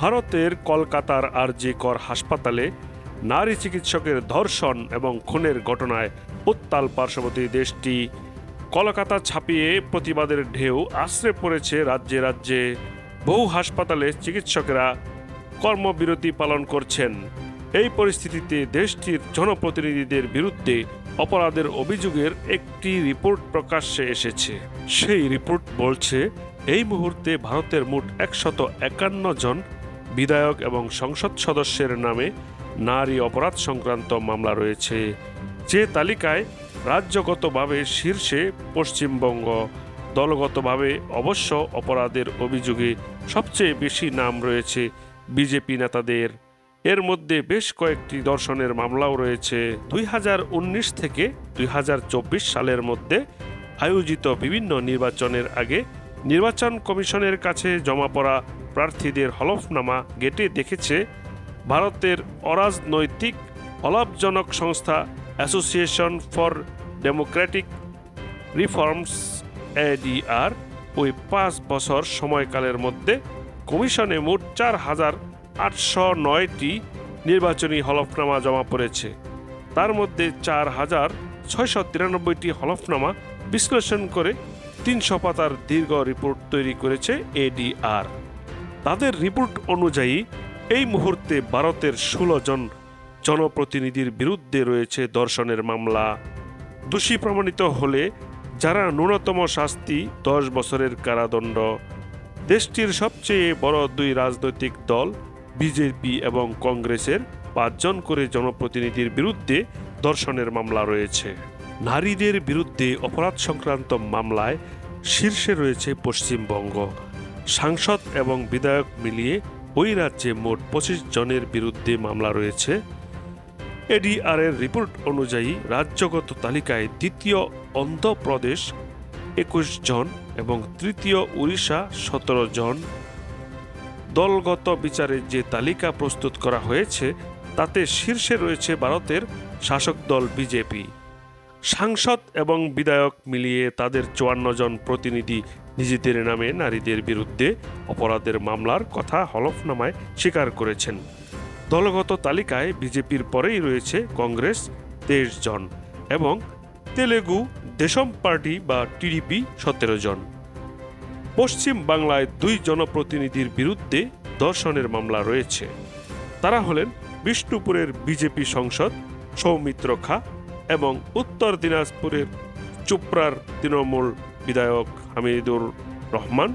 ভারতের কলকাতার আরজি কর হাসপাতালে নারী চিকিৎসকের ধর্ষণ এবং খুনের ঘটনায় উত্তাল পার্শ্ববর্তী দেশটি কলকাতা ছাপিয়ে প্রতিবাদের ঢেউ আশ্রে পড়েছে রাজ্যে রাজ্যে। বহু হাসপাতালে চিকিৎসকেরা কর্মবিরতি পালন করছেন। এই পরিস্থিতিতে দেশটির জনপ্রতিনিধিদের বিরুদ্ধে অপরাধের অভিযোগের একটি রিপোর্ট প্রকাশ্যে এসেছে। সেই রিপোর্ট বলছে, এই মুহূর্তে ভারতের মোট একশত একান্ন জন বিধায়ক এবং সংসদ সদস্যের নামে নারী অপরাধ সংক্রান্ত মামলা রয়েছে। যে তালিকায় রাজ্যগতভাবে শীর্ষে পশ্চিমবঙ্গ, দলগতভাবে অবশ্য অপরাধের অভিযোগে সবচেয়ে বেশি নাম রয়েছে বিজেপি নেতাদের। এর মধ্যে বেশ কয়েকটি দর্শনের মামলাও রয়েছে। দুই হাজার উনিশ থেকে দুই হাজার চব্বিশ সালের মধ্যে আয়োজিত বিভিন্ন নির্বাচনের আগে নির্বাচন কমিশনের কাছে জমা পড়া প্রার্থীদের হলফনামা গেটে দেখেছে ভারতের অরাজনৈতিক অলাভজনক সংস্থা association for democratic reforms ADR ওই পাঁচ বছর সময়কালের মধ্যে কমিশনে মোট চার হাজার আটশো নয়টি নির্বাচনী হলফনামা জমা পড়েছে। তার মধ্যে চার হাজার ছয়শো তিরানব্বইটি হলফনামা বিশ্লেষণ করে তিনশো পাতার দীর্ঘ রিপোর্ট তৈরি করেছে এডিআর তাদের রিপোর্ট অনুযায়ী, এই মুহূর্তে ভারতের ষোলো জন জনপ্রতিনিধির বিরুদ্ধে রয়েছে দর্শনের মামলা। দোষী প্রমাণিত হলে যারা ন্যূনতম শাস্তি, দশ বছরের কারাদণ্ড। দেশটির সবচেয়ে বড় দুই রাজনৈতিক দল, বিজেপি এবং কংগ্রেসের পাঁচজন করে জনপ্রতিনিধির বিরুদ্ধে দর্শনের মামলা রয়েছে। নারীদের বিরুদ্ধে অপরাধ সংক্রান্ত মামলায় শীর্ষে রয়েছে পশ্চিমবঙ্গ। সাংসদ এবং বিধায়ক মিলিয়ে ওই রাজ্যে মোট পঁচিশ জনের বিরুদ্ধে মামলা রয়েছে। এডিআর এর রিপোর্ট অনুযায়ী রাজ্যগত তালিকায় দ্বিতীয় অন্ধ্রপ্রদেশ একুশ জন এবং তৃতীয় উড়িষ্যা সতেরো জন। দলগত বিচারে যে তালিকা প্রস্তুত করা হয়েছে, তাতে শীর্ষে রয়েছে ভারতের শাসক দল বিজেপি। সাংসদ এবং বিধায়ক মিলিয়ে তাদের চুয়ান্ন জন প্রতিনিধি নিজেদের নামে নারীদের বিরুদ্ধে অপরাধের মামলার কথা হলফনামায় স্বীকার করেছেন। দলগত তালিকায় বিজেপির পরেই রয়েছে কংগ্রেস তেইশ জন এবং তেলেগু দেশম পার্টি বা টিডিপি সতেরো জন। পশ্চিম বাংলায় দুই জনপ্রতিনিধির বিরুদ্ধে ধর্ষণের মামলা রয়েছে। তারা হলেন বিষ্ণুপুরের বিজেপি সংসদ সৌমিত্র খা এবং উত্তর দিনাজপুরের চোপড়ার তৃণমূল বিধায়ক হামিদুর রহমান।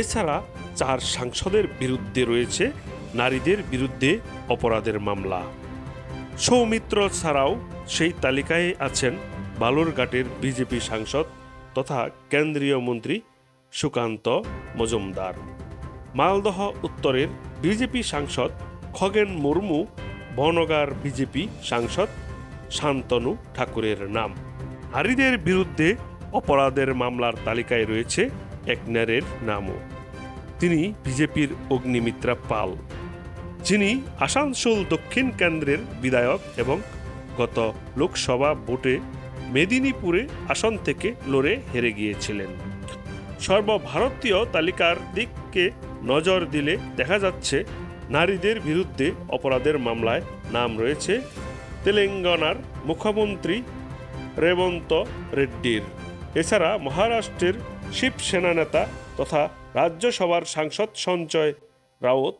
এছাড়া চার সাংসদের বিরুদ্ধে রয়েছে নারীদের বিরুদ্ধে অপরাধের মামলা। সৌমিত্র ছাড়াও সেই তালিকায় আছেন বালুরঘাটের বিজেপি সাংসদ তথা কেন্দ্রীয় মন্ত্রী সুকান্ত মজুমদার। মালদহ উত্তরের বিজেপি সাংসদ খগেন মুর্মু, বনগার বিজেপি সাংসদ শান্তনু ঠাকুরের নাম। নারীদের বিরুদ্ধে অপরাধের মামলার তালিকায় রয়েছে একনারের নামও। তিনি বিজেপির অগ্নিমিত্রা পাল। যিনি আসানসোল দক্ষিণ কেন্দ্রের বিধায়ক এবং গত লোকসভা ভোটে মেদিনীপুরে আসন থেকে লড়ে হেরে গিয়েছিলেন। সর্বভারতীয় তালিকার দিককে নজর দিলে দেখা যাচ্ছে নারীদের বিরুদ্ধে অপরাধের মামলায় নাম রয়েছে তেলেঙ্গানার মুখ্যমন্ত্রী রেবন্ত রেড্ডির। এছাড়া মহারাষ্ট্রের শিবসেনা নেতা তথা রাজ্যসভার সাংসদ সঞ্জয় রাউত,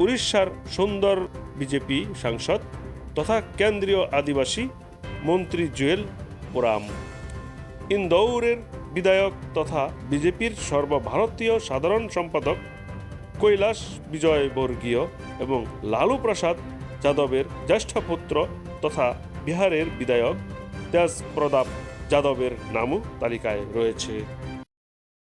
উড়িষ্যার সুন্দর বিজেপি সাংসদ তথা কেন্দ্রীয় আদিবাসী মন্ত্রী জুয়েল ওরাম ইন্দৌরের বিধায়ক তথা বিজেপির সর্বভারতীয় সাধারণ সম্পাদক কৈলাস বিজয় বর্গীয় এবং লালু প্রসাদ যাদবের জ্যেষ্ঠ পুত্র তথা বিহারের বিধায়ক তেজ প্রতাপ যাদবের নামও তালিকায় রয়েছে।